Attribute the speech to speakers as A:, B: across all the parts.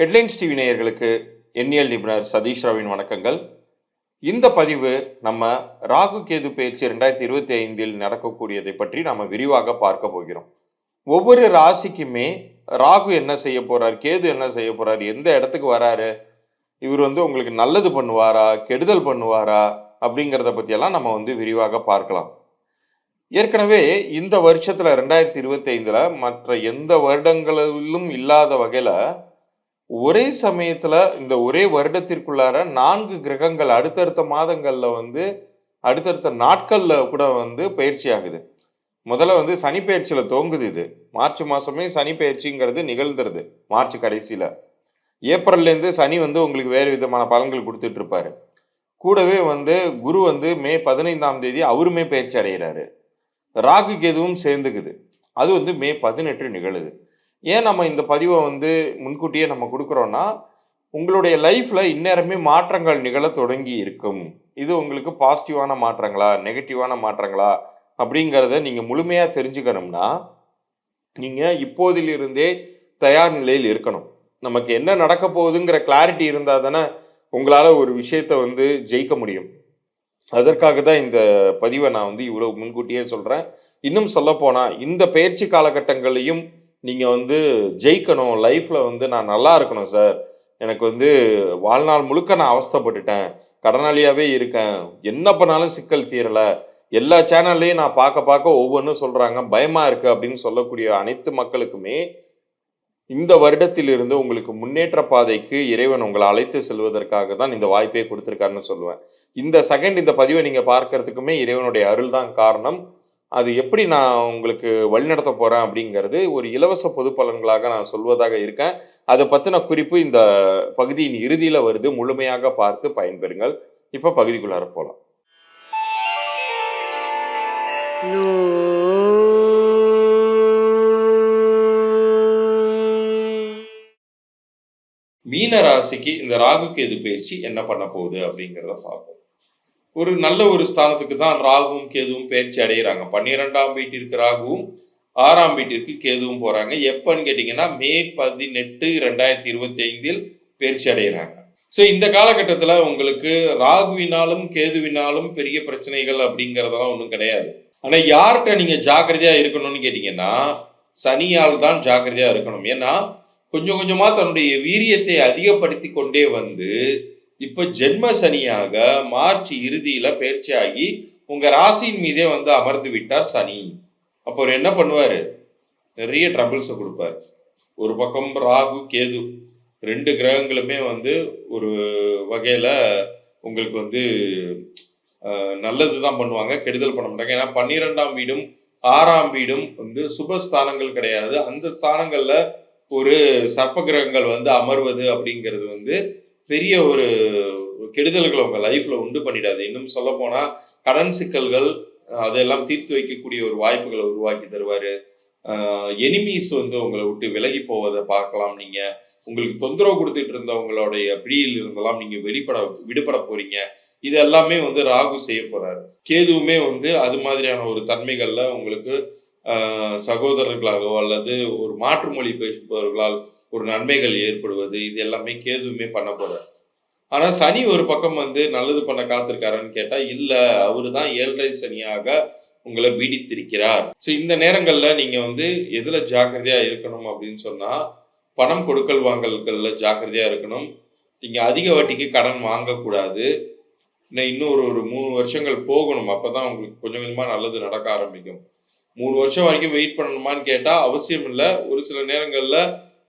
A: Headlines TV நேயர்களுக்கு எண்ணியல் நிபுணர் சதீஷ் ராவின் வணக்கங்கள். இந்த பதிவு நம்ம ராகு கேது பயிற்சி ரெண்டாயிரத்தி இருபத்தி ஐந்தில் நடக்கக்கூடியதை பற்றி நம்ம விரிவாக பார்க்க போகிறோம். ஒவ்வொரு ராசிக்குமே ராகு என்ன செய்ய போறார் கேது என்ன செய்ய போறார் எந்த இடத்துக்கு வராரு இவர் வந்து உங்களுக்கு நல்லது பண்ணுவாரா கெடுதல் பண்ணுவாரா அப்படிங்கிறத பற்றியெல்லாம் நம்ம வந்து விரிவாக பார்க்கலாம். ஏற்கனவே இந்த வருஷத்தில் ரெண்டாயிரத்தி இருபத்தி ஐந்தில் மற்ற எந்த வருடங்களிலும் இல்லாத வகையில் ஒரே சமயத்துல இந்த ஒரே வருடத்திற்குள்ளார நான்கு கிரகங்கள் அடுத்தடுத்த மாதங்கள்ல வந்து அடுத்தடுத்த நாட்கள்ல கூட வந்து பயிற்சி ஆகுது. முதல்ல வந்து சனி பயிற்சியில தோங்குது இது. மார்ச் மாசமே சனி பயிற்சிங்கிறது நிகழ்ந்துருது மார்ச் கடைசியில. ஏப்ரல்லேருந்து சனி வந்து உங்களுக்கு வேறு விதமான பலன்கள் கொடுத்துட்டு இருப்பாரு கூடவே வந்து குரு வந்து மே பதினைந்தாம் தேதி அவருமே பயிற்சி அடைகிறாரு ராகு கேதுவும் சேர்ந்துக்குது. அது வந்து மே பதினெட்டு நிகழுது. ஏன் நம்ம இந்த பதிவை வந்து முன்கூட்டியே நம்ம கொடுக்குறோன்னா உங்களுடைய லைஃப்பில் இந்நேரமே மாற்றங்கள் நிகழ தொடங்கி இருக்கும். இது உங்களுக்கு பாசிட்டிவான மாற்றங்களா நெகட்டிவான மாற்றங்களா அப்படிங்கிறத நீங்கள் முழுமையாக தெரிஞ்சுக்கணும்னா நீங்கள் இப்போதிலிருந்தே தயார் நிலையில் இருக்கணும். நமக்கு என்ன நடக்க போகுதுங்கிற கிளாரிட்டி இருந்தால் தானே உங்களால் ஒரு விஷயத்தை வந்து ஜெயிக்க முடியும். அதற்காக தான் இந்த பதிவை நான் வந்து இவ்வளோ முன்கூட்டியே சொல்கிறேன் இன்னும் சொல்லப்போனால் இந்த பயிற்சி காலகட்டங்களையும் நீங்கள் வந்து ஜெயிக்கணும் லைஃப்பில் வந்து நான் நல்லா இருக்கணும் சார் எனக்கு வந்து வாழ்நாள் முழுக்க நான் அவஸ்தைப்பட்டுட்டேன். கடனாளியாகவே இருக்கேன். என்ன பண்ணாலும் சிக்கல் தீரலை. எல்லா சேனல்லையும் நான் பார்க்க பார்க்க ஒவ்வொன்றும் சொல்கிறாங்க பயமாக இருக்குது அப்படின்னு சொல்லக்கூடிய அனைத்து மக்களுக்குமே இந்த வருடத்திலிருந்து உங்களுக்கு முன்னேற்ற பாதைக்கு இறைவன் உங்களை அழைத்து செல்வதற்காக தான் இந்த வாய்ப்பை கொடுத்துருக்காருன்னு சொல்லுவேன். இந்த செகண்ட் இந்த பதிவை நீங்கள் பார்க்கறதுக்குமே இறைவனுடைய அருள் தான் காரணம். அது எப்படி நான் உங்களுக்கு வழிநடத்த போகிறேன் அப்படிங்கிறது ஒரு இலவச பொது பலன்களாக நான் சொல்வதாக இருக்கேன். அதை பற்றின குறிப்பு இந்த பகுதியின் இறுதியில் வருது. முழுமையாக பார்த்து பயன்பெறுங்கள். இப்போ பகுதிக்குள்ளார போகலாம் மீன ராசிக்கு இந்த ராகுக்கு எது பயிற்சி? என்ன பண்ண போகுது அப்படிங்கிறத பார்ப்போம். ஒரு நல்ல ஒரு ஸ்தானத்துக்கு தான் ராகுவும் கேதுவும் பயிற்சி அடைகிறாங்க பன்னிரெண்டாம் வீட்டிற்கு ராகுவும் ஆறாம் வீட்டிற்கு கேதுவும் போறாங்க. எப்பன்னு கேட்டிங்கன்னா மே பதினெட்டு ரெண்டாயிரத்தி இருபத்தி ஐந்தில் பயிற்சி அடைகிறாங்க ஸோ இந்த காலகட்டத்தில் உங்களுக்கு ராகுவினாலும் கேதுவினாலும் பெரிய பிரச்சனைகள் அப்படிங்கிறதெல்லாம் ஒன்றும் கிடையாது. ஆனால் யார்கிட்ட நீங்கள் ஜாக்கிரதையாக இருக்கணும்னு கேட்டிங்கன்னா சனியால் தான் ஜாக்கிரதையாக இருக்கணும். ஏன்னா கொஞ்சம் கொஞ்சமாக தன்னுடைய வீரியத்தை அதிகப்படுத்தி கொண்டே வந்து இப்ப ஜென்ம சனியாக மார்ச் இறுதியில பயிற்சியாகி உங்க ராசியின் மீதே வந்து அமர்ந்து விட்டார் சனி. அப்போ அவர் என்ன பண்ணுவாரு? நிறைய ட்ரபிள்ஸை கொடுப்பார். ஒரு பக்கம் ராகு கேது ரெண்டு கிரகங்களுமே வந்து ஒரு வகையில உங்களுக்கு வந்து நல்லது தான் பண்ணுவாங்க கெடுதல் பண்ண மாட்டாங்க. ஏன்னா பன்னிரெண்டாம் வீடும் ஆறாம் வீடும் வந்து சுபஸ்தானங்கள் கிடையாது. அந்த ஸ்தானங்கள்ல ஒரு சர்ப்ப கிரகங்கள் வந்து அமர்வது அப்படிங்கிறது வந்து பெரிய ஒரு கெடுதல்களை உங்கள் லைஃப்ல உண்டு பண்ணிடாது. இன்னும் சொல்ல போனால் கடன் சிக்கல்கள் அதெல்லாம் தீர்த்து வைக்கக்கூடிய ஒரு வாய்ப்புகளை உருவாக்கி தருவார். எனிமீஸ் வந்து உங்களை விட்டு விலகி போவதை பார்க்கலாம். நீங்கள் உங்களுக்கு தொந்தரவு கொடுத்துட்டு இருந்தவங்களுடைய பிடியில் இருந்தெல்லாம் நீங்க வெளிப்பட விடுபட போறீங்க. இது எல்லாமே வந்து ராகு செய்ய போறாரு. கேதுவுமே வந்து அது மாதிரியான ஒரு தன்மைகள்ல உங்களுக்கு சகோதரர்களாகவோ அல்லது ஒரு மாற்று மொழி பேசுபவர்களால் ஒரு நன்மைகள் ஏற்படுவது இது எல்லாமே கேதுவுமே பண்ண போறார். ஆனால் சனி ஒரு பக்கம் வந்து நல்லது பண்ண காத்திருக்காருன்னு கேட்டால் இல்லை அவரு தான் ஏழரை சனியாக உங்களை பீடித்திருக்கிறார். ஸோ இந்த நேரங்களில் நீங்கள் வந்து எதில் ஜாக்கிரதையாக இருக்கணும் அப்படின்னு சொன்னால் பணம் கொடுக்கல் வாங்கல்களில் ஜாக்கிரதையாக இருக்கணும். நீங்கள் அதிக வட்டிக்கு கடன் வாங்கக்கூடாது. இன்னும் ஒரு ஒரு மூணு வருஷங்கள் போகணும். அப்போ தான் உங்களுக்கு கொஞ்சம் கொஞ்சமாக நல்லது நடக்க ஆரம்பிக்கும். மூணு வருஷம் வரைக்கும் வெயிட் பண்ணணுமான்னு கேட்டால் அவசியம் இல்லை. ஒரு சில நேரங்களில்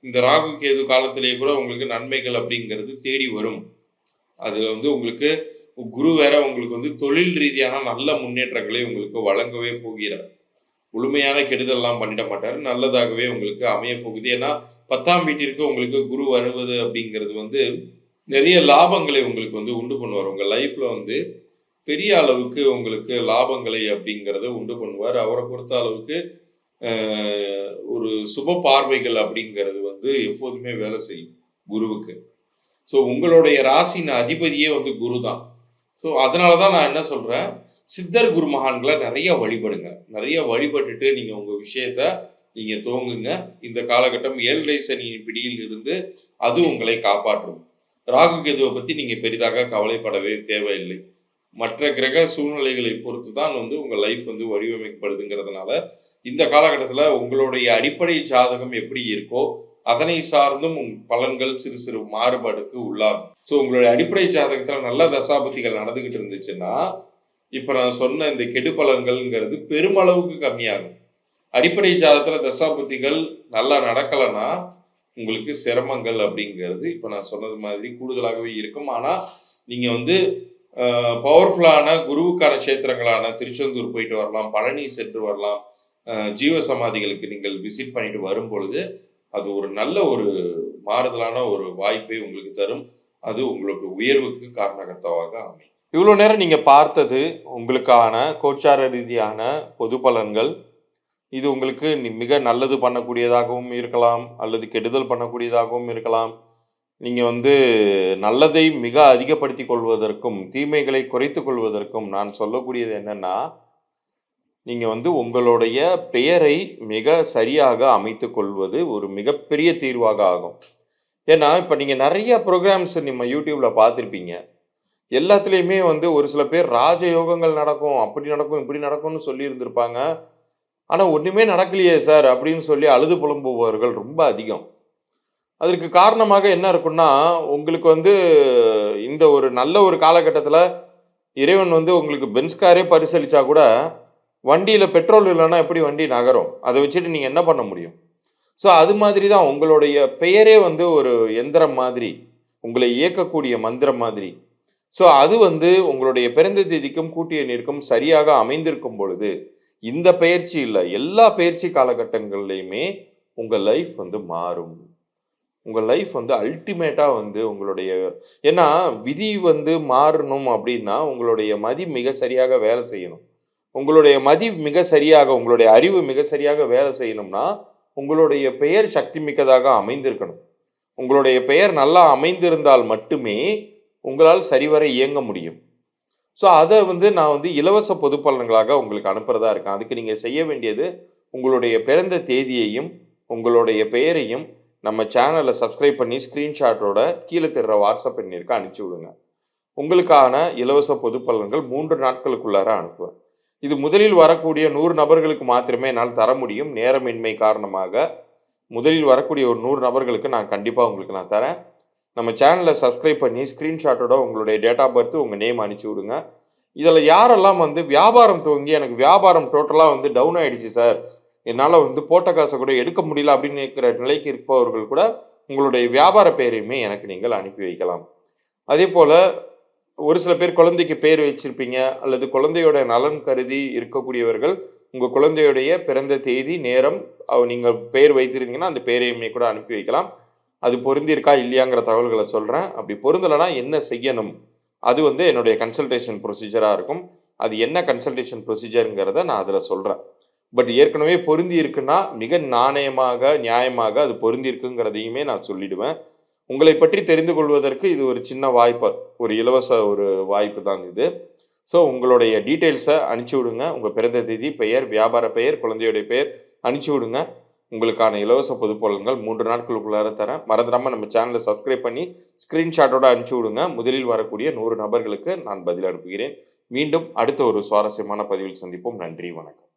A: இந்த ராகு கேது காலத்திலேயே கூட உங்களுக்கு நன்மைகள் அப்படிங்கிறது தேடி வரும். அதில் வந்து உங்களுக்கு குரு வேற உங்களுக்கு வந்து தொழில் ரீதியான நல்ல முன்னேற்றங்களை உங்களுக்கு வழங்கவே போகிறார். முழுமையான கெடுதல்லாம் பண்ணிட மாட்டார். நல்லதாகவே உங்களுக்கு அமைய போகுது. ஏன்னா பத்தாம் வீட்டிற்கு உங்களுக்கு குரு வருவது அப்படிங்கிறது வந்து நிறைய லாபங்களை உங்களுக்கு வந்து உண்டு பண்ணுவார். உங்கள் லைஃப்பில் வந்து பெரிய அளவுக்கு உங்களுக்கு லாபங்களை அப்படிங்கிறத உண்டு பண்ணுவார். அவரை பொறுத்த அளவுக்கு ஒரு சுப பார்வைகள் அப்படிங்கிறது வந்து எப்போதுமே வேலை செய்யும் குருவுக்கு. ஸோ உங்களுடைய ராசியின் அதிபதியே வந்து குரு தான் ஸோ அதனால தான் நான் என்ன சொல்கிறேன் சித்தர் குரு மகான்களை நிறைய வழிபடுங்க. நிறைய வழிபட்டுட்டு நீங்கள் உங்கள் விஷயத்த நீங்கள் தோங்குங்க இந்த காலகட்டம் ஏழரை சனியின் பிடியில் இருந்து அது உங்களை காப்பாற்றும். ராகு கேதுவை பற்றி நீங்கள் பெரிதாக கவலைப்படவே தேவையில்லை. மற்ற கிரக சூழ்நிலைகளை பொறுத்து தான் வந்து உங்கள் லைஃப் வந்து வடிவமைக்கப்படுதுங்கிறதுனால இந்த காலகட்டத்தில் உங்களுடைய அடிப்படை ஜாதகம் எப்படி இருக்கோ அதனை சார்ந்தும் உங் பலன்கள் சிறு சிறு மாறுபாடுக்கு உள்ளாகும். ஸோ உங்களுடைய அடிப்படை ஜாதகத்தில் நல்ல தசாபதிகள் நடந்துகிட்டு இருந்துச்சுன்னா இப்போ நான் சொன்ன இந்த கெடு பலன்கள்ங்கிறது பெருமளவுக்கு கம்மியாகும். அடிப்படை ஜாதகத்தில் தசாபதிகள் நல்லா நடக்கலைன்னா உங்களுக்கு சிரமங்கள் அப்படிங்கிறது இப்போ நான் சொன்னது மாதிரி கூடுதலாகவே இருக்கும். ஆனால் நீங்கள் வந்து பவர்ஃபுல்லான குருவுக்கான கஷேத்திரங்களான திருச்செந்தூர் போயிட்டு வரலாம் பழனி சென்று வரலாம். ஜீவ சமாதிகளுக்கு நீங்கள் விசிட் பண்ணிட்டு வரும் பொழுது அது ஒரு நல்ல ஒரு மாறுதலான ஒரு வாய்ப்பை உங்களுக்கு தரும். அது உங்களுக்கு உயர்வுக்கு காரணகர்த்தாவாக அமையும். இவ்வளோ நேரம் நீங்கள் பார்த்தது உங்களுக்கான கோச்சார ரீதியான பொது பலன்கள். இது உங்களுக்கு மிக நல்லது பண்ணக்கூடியதாகவும் இருக்கலாம் அல்லது கெடுதல் பண்ணக்கூடியதாகவும் இருக்கலாம். நீங்கள் வந்து நல்லதை மிக அதிகப்படுத்திக் கொள்வதற்கும் தீமைகளை குறைத்து கொள்வதற்கும் நான் சொல்லக்கூடியது என்னென்னா நீங்கள் வந்து உங்களுடைய பெயரை மிக சரியாக அமைத்து கொள்வது ஒரு மிகப்பெரிய தீர்வாக ஆகும். ஏன்னா இப்போ நீங்கள் நிறைய ப்ரோக்ராம்ஸ் நம்ம யூடியூப்பில் பார்த்துருப்பீங்க. எல்லாத்துலேயுமே வந்து ஒரு சில பேர் ராஜயோகங்கள் நடக்கும் அப்படி நடக்கும் இப்படி நடக்கும்னு சொல்லியிருந்திருப்பாங்க ஆனால் ஒன்றுமே நடக்கலையே சார் அப்படின்னு சொல்லி அழுது புலம்புபவர்கள் ரொம்ப அதிகம். அதற்கு காரணமாக என்ன இருக்குன்னா உங்களுக்கு வந்து இந்த ஒரு நல்ல ஒரு காலகட்டத்தில் இறைவன் வந்து உங்களுக்கு பென்ஸ் காரே பரிசளிச்சா கூட வண்டியில் பெட்ரோல் இல்லைன்னா எப்படி வண்டி நகரும்? அதை வச்சுட்டு நீங்கள் என்ன பண்ண முடியும்? ஸோ அது மாதிரி தான் உங்களுடைய பெயரே வந்து ஒரு எந்திரம் மாதிரி உங்களை இயக்கக்கூடிய மந்திரம் மாதிரி. ஸோ அது வந்து உங்களுடைய பிறந்த தேதிக்கும் கூட்டிய நீருக்கும் சரியாக அமைந்திருக்கும் பொழுது இந்த பயிற்சி இல்லை எல்லா பயிற்சி காலகட்டங்கள்லையுமே உங்கள் லைஃப் வந்து மாறும். உங்கள் லைஃப் வந்து அல்டிமேட்டாக வந்து உங்களுடைய ஏன்னா விதி வந்து மாறணும் அப்படின்னா உங்களுடைய மதி மிக சரியாக வேலை செய்யணும். உங்களுடைய மதி மிக சரியாக உங்களுடைய அறிவு மிக சரியாக வேலை செய்யணும்னா உங்களுடைய பெயர் சக்தி மிக்கதாக அமைந்திருக்கணும். உங்களுடைய பெயர் நல்லா அமைந்திருந்தால் மட்டுமே உங்களால் சரிவர இயங்க முடியும். ஸோ அதை வந்து நான் வந்து இலவச பொது பலன்களாக உங்களுக்கு அனுப்புகிறதா இருக்கேன். அதுக்கு நீங்கள் செய்ய வேண்டியது உங்களுடைய பிறந்த தேதியையும் உங்களுடைய பெயரையும் நம்ம சேனலை சப்ஸ்கிரைப் பண்ணி ஸ்க்ரீன்ஷாட்டோட கீழே தெரிற வாட்ஸ்அப் எண்ணிற்கு அனுப்பிச்சி விடுங்க. உங்களுக்கான இலவச பொது பலன்கள் மூன்று நாட்களுக்குள்ளார அனுப்புவேன் இது முதலில் வரக்கூடிய நூறு நபர்களுக்கு மாத்திரமே என்னால் தர முடியும். நேரமின்மை காரணமாக முதலில் வரக்கூடிய ஒரு நூறு நபர்களுக்கு நான் கண்டிப்பாக உங்களுக்கு நான் தரேன். நம்ம சேனலை சப்ஸ்கிரைப் பண்ணி ஸ்க்ரீன்ஷாட்டோட உங்களுடைய டேட் ஆஃப் பர்த் உங்கள் நேம் அனுப்பிச்சி விடுங்க. இதில் யாரெல்லாம் வந்து வியாபாரம் துவங்கி எனக்கு வியாபாரம் டோட்டலாக வந்து டவுன் ஆகிடுச்சு சார் என்னால் வந்து போட்ட காசை கூட எடுக்க முடியல அப்படின்னு இருக்கிற நிலைக்கு இருப்பவர்கள் கூட உங்களுடைய வியாபார பெயரையுமே எனக்கு நீங்கள் அனுப்பி வைக்கலாம். அதே போல் ஒரு சில பேர் குழந்தைக்கு பேர் வச்சிருப்பீங்க அல்லது குழந்தையோட நலன் கருதி இருக்கக்கூடியவர்கள் உங்கள் குழந்தையுடைய பிறந்த தேதி நேரம் அவ- நீங்கள் பெயர் வைத்திருந்தீங்கன்னா அந்த பெயரையுமே கூட அனுப்பி வைக்கலாம். அது பொருந்திருக்கா இல்லையாங்கிற தகவல்களை சொல்கிறேன் அப்படி பொருந்தலைன்னா என்ன செய்யணும்? அது வந்து என்னுடைய கன்சல்டேஷன் ப்ரொசீஜராக இருக்கும். அது என்ன கன்சல்டேஷன் ப்ரொசீஜருங்கிறத நான் அதில் சொல்கிறேன் பட் ஏற்கனவே பொருந்தி இருக்குன்னா மிக நாணயமாக நியாயமாக அது பொருந்தி இருக்குங்கிறதையுமே நான் சொல்லிடுவேன். உங்களை பற்றி தெரிந்து கொள்வதற்கு இது ஒரு சின்ன வாய்ப்பு ஒரு இலவச ஒரு வாய்ப்பு தான் இது. ஸோ உங்களுடைய டீட்டெயில்ஸை அனுப்பிச்சி விடுங்க. உங்கள் பிறந்த தேதி பெயர் வியாபார பெயர் குழந்தையுடைய பெயர் அனுப்பிச்சி விடுங்க. உங்களுக்கான இலவச பொது பலன்கள் மூன்று நாட்களுக்குள்ளார தரேன். மறந்துடாமல் நம்ம சேனலை சப்ஸ்கிரைப் பண்ணி ஸ்க்ரீன்ஷாட்டோட அனுப்பிச்சி விடுங்க. முதலில் வரக்கூடிய நூறு நபர்களுக்கு நான் பதில் அனுப்புகிறேன். மீண்டும் அடுத்த ஒரு சுவாரஸ்யமான பதிவில் சந்திப்போம். நன்றி வணக்கம்.